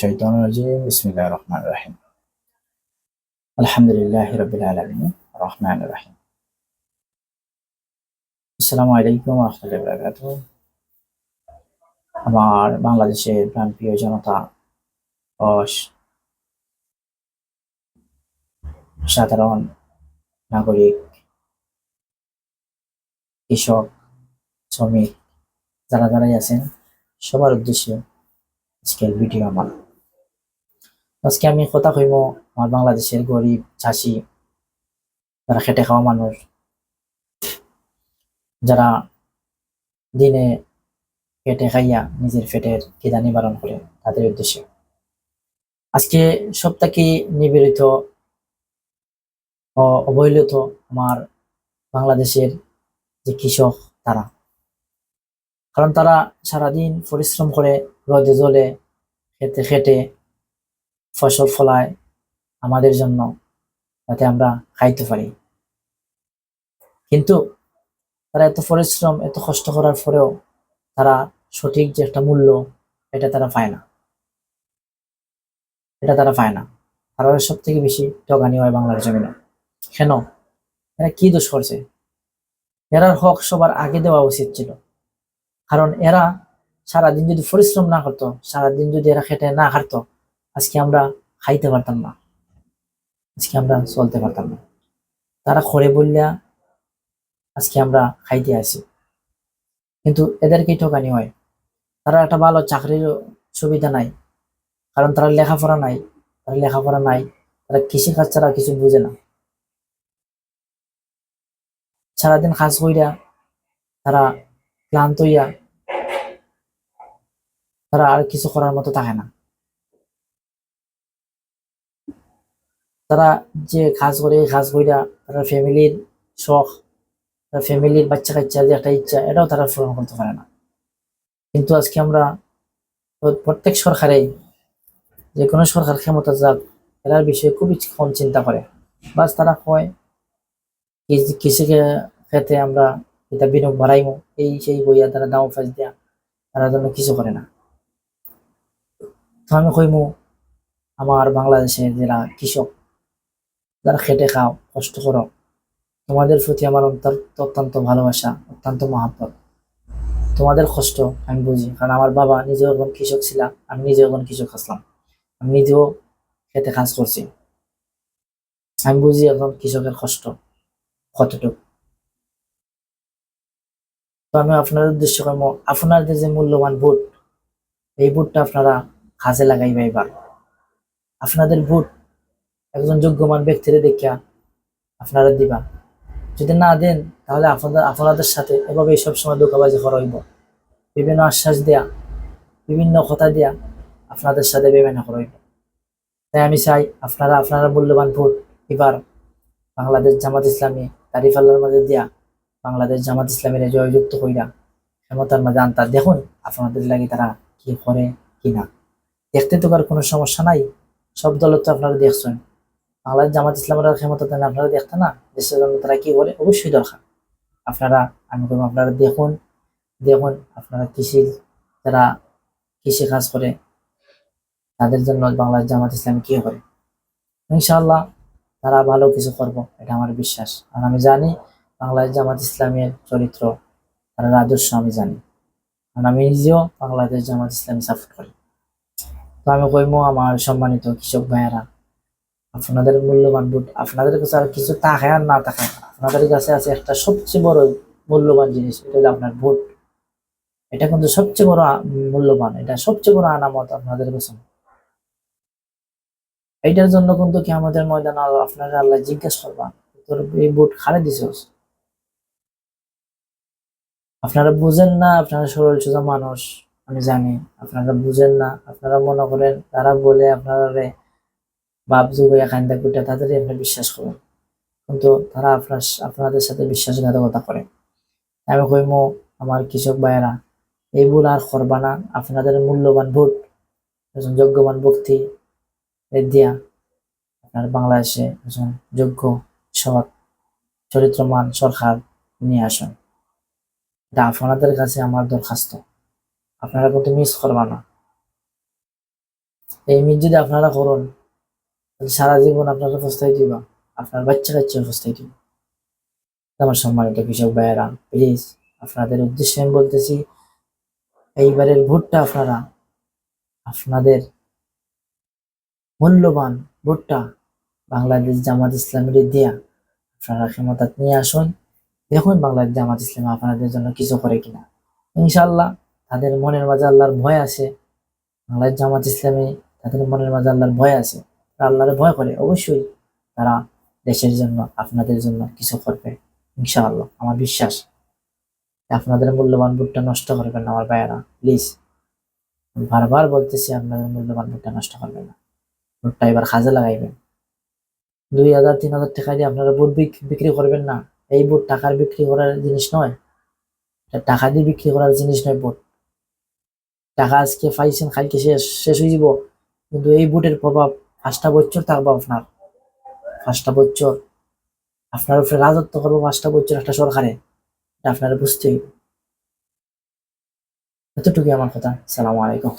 الشيطان الرجيم بسم الله الرحمن الرحيم الحمد لله رب العالمين الرحمن الرحيم আসসালামু আলাইকুম রহমতুল্লাহ বরকাত আমার বাংলাদেশের প্রাণপ্রিয় জনতা ও স- সাধারণ নাগরিক কৃষক শ্রমিক যারা যারাই আছেন সবার উদ্দেশ্যে আজকের ভিডিও আমার আজকে আমি কথা কইব আমার বাংলাদেশের গরিব, চাষি, যারা খেটে খাওয়া মানুষ, যারা দিনে পেটে খাইয়া নিজের পেটের খিদা নিবারণ করে তাদের উদ্দেশ্যে। আজকে সপ্তাহে নিবেদিত অবহেলিত আমার বাংলাদেশের যে কৃষক, তারা। কারণ তারা সারাদিন পরিশ্রম করে রোদে জলে খেতে খেটে ফসল ফলায় আমাদের জন্য যাতে আমরা খাইতে পারি। কিন্তু তারা এত পরিশ্রম, এত কষ্ট করার পরেও তারা সঠিক যে একটা মূল্য, এটা তারা পায় না। এটা তারা পায় না। তারা সব থেকে বেশি ঠগানি হয় বাংলার জমিনে। কেন? এরা কি দোষ করছে? এরার হক সবার আগে দেওয়া উচিত ছিল। কারণ এরা সারাদিন যদি পরিশ্রম না করতো, সারাদিন যদি এরা খেটে না খাটতো আজকে আমরা খাইতে পারতাম না। আজকে আমরা চলতে পারতাম না। তারা খরে বললা আজকে আমরা খাইতে আসি। কিন্তু এদেরকেই ঠকানি হয়। তারা একটা ভালো চাকরির সুবিধা নাই। কারণ তারা লেখাপড়া নাই। তারা লেখাপড়া নাই। তারা কৃষি কাজ ছাড়া কিছু বুঝে না। সারাদিন কাজ কইরা তারা ক্লান্ত হইয়া তারা আর কিছু করার মতো থাকে না। তারা যে কাজ করে, এই কাজ কইরা তারা ফ্যামিলির শখ, তারা ফ্যামিলির বাচ্চা কাচ্চার যে একটা ইচ্ছা, এটাও তারা পূরণ করতে পারে না। কিন্তু আজকে আমরা প্রত্যেক সরকারেই যে কোনো সরকার ক্ষমতা যাক এরার বিষয়ে খুবই কম চিন্তা করে। বাস তারা কয়, কৃষি- ক্ষেত্রে আমরা এটা বিনিয়োগ বাড়াইমু, এই সেই বইয়া তারা দাম ফাঁস দেয়া তারা জন্য কিছু করে না। তো আমি কইমু, আমার বাংলাদেশের যারা কৃষক যারা খেটে খাও, কষ্ট করো। তোমাদের প্রতি আমার অন্তর অত্যন্ত ভালোবাসা, অত্যন্ত মহাব্বত। তোমাদের কষ্ট আমি বুঝি, কারণ আমার বাবা নিজেও এখন কৃষক ছিলাম আমি নিজেও এখন কৃষক আসলাম। আমি নিজেও খেতে কাজ করছি। আমি বুঝি এখন কৃষকের কষ্ট, কতটুকু। তো আমি আপনাদের উদ্দেশ্য করব, আপনাদের যে মূল্যবান ভোট এই ভোটটা আপনারা কাজে লাগাইবা এবার। আপনাদের ভোট একজন যোগ্যমান ব্যক্তিরে দেখিয়া আপনারা দিবা। যদি না দেন, তাহলে আপনাদের আপনাদের সাথে এভাবে সবসময় ধোকাবাজি করা হইব। বিভিন্ন আশ্বাস দেয়া, বিভিন্ন কথা দেয়া আপনাদের সাথে বেমানা হইব। তাই আমি চাই আপনারা আপনারা মূল্যবান ভোট এবার বাংলাদেশ জামাত ইসলামী তারিফ আল্লাহর মাঝে দিয়া বাংলাদেশ জামাত ইসলামীরা জয়যুক্ত কইরা ক্ষমতার মাঝে আনতা। দেখুন আপনাদের লাগে তারা কি করে, কি না। দেখতে তো কোনো সমস্যা নাই, সব দলত তো আপনারা দেখছেন। বাংলাদেশ জামাত ইসলামের ক্ষমতা দেন আপনারা দেখতে না? দেশের জন্য তারা কি বলে অবশ্যই দরকার। আপনারা, আমি বলব আপনারা দেখুন দেখুন আপনারা কৃষি যারা কৃষি কাজ করে, তাদের জন্য বাংলাদেশ জামাত ইসলাম কি করে? ইনশাআল্লাহ তারা ভালো কিছু করব, এটা আমার বিশ্বাস। আর আমি জানি বাংলাদেশ জামাত ইসলামের চরিত্র, তার আদর্শ আমি জানি। কারণ আমি নিজেও বাংলাদেশ জামাত ইসলাম সাপোর্ট করি। তো আমি কইমো আমার সম্মানিত কৃষক ভাইয়েরা আপনাদের মূল্যবান ভোট, আপনাদের কাছে আর কিছু থাকে আর না থাকে, আপনাদের কাছে আছে একটা সবচেয়ে বড় মূল্যবান জিনিস, এটা হলো আপনার ভোট। এটা কিন্তু সবচেয়ে বড় মূল্যবান, এটা সবচেয়ে বড় আনামত আপনাদের কাছে। এইটার জন্য কিন্তু কি আমাদের ময়দান আপনারা আল্লাহ জিজ্ঞেস করবা, তোর এই ভোট খারে দিছস? আপনারা বুঝেন না, আপনারা সরল সোজা মানুষ, আমি জানি, আপনারা বুঝেন না, আপনারা মনে করেন তারা বলে আপনারা রে বাপ যুগে কান্দা কুটা তাদেরই আপনি বিশ্বাস করেন। কিন্তু তারা আপনার আপনাদের সাথে বিশ্বাসঘাতকতা করে। আমি কইমো, আমার কৃষক ভাইয়েরা, এই আর করবা না। আপনাদের মূল্যবান ভোট, একজন যোগ্যবান ব্যক্তি দিয়া আপনার বাংলাদেশে একজন যোগ্য, সৎ, চরিত্রমান সরকার নিয়ে আসুন। এটা আপনাদের কাছে আমার দরখাস্ত। আপনারা কিন্তু মিস করবা না। এই মিস যদি আপনারা করুন সারা জীবন আপনারা পস্তাই দিবা আপনার বাচ্চা কাচ্চা পস্তাই দিবা আমার সম্মানিত কৃষক ভাইয়েরা প্লিজ আপনাদের উদ্দেশ্যে আমি বলতেছি, এইবারের ভোটটা আপনারা, আপনাদের মূল্যবান ভোটটা বাংলাদেশ জামাত ইসলামের দিয়া আপনারা ক্ষমতা নিয়ে আসুন। দেখুন বাংলাদেশ জামাত ইসলাম আপনাদের জন্য কিছু করে কিনা। ইনশাল্লাহ তাদের মনের মাঝে আল্লাহর ভয় আছে। বাংলাদেশ জামাত ইসলামে তাদের মনের মাঝে আল্লাহর ভয় আছে। আল্লাহর ভয় করে, অবশ্যই তারা দেশের জন্য, আপনাদের জন্য কিছু করবে, ইনশাআল্লাহ, আমার বিশ্বাস। আপনাদের মূল্যবান ভোটটা নষ্ট করবেন না, আমার ভাইয়েরা প্লিজ বারবার বলতেছি, আপনাদের মূল্যবান ভোটটা নষ্ট করবেন না। ভোটটা এবার কাজে লাগাইবেন। দুই হাজার, তিন হাজার টাকা দিয়ে আপনারা ভোট বিক- বিক্রি করবেন না। এই ভোট টাকার বিক্রি করার জিনিস নয়। টাকা দিয়ে বিক্রি করার জিনিস নয় ভোট। টাকা আজকে পাইছেন, কালকে শেষ শেষ হয়ে যাব। কিন্তু এই ভোটের প্রভাব পাঁচটা বছর থাকব আপনার। পাঁচটা বছর। আপনার উপরে রাজত্ব করব পাঁচটা বছর একটা সরকারে। আপনারা বুঝতেই এতটুকুই আমার কথা। সালাম আলাইকুম।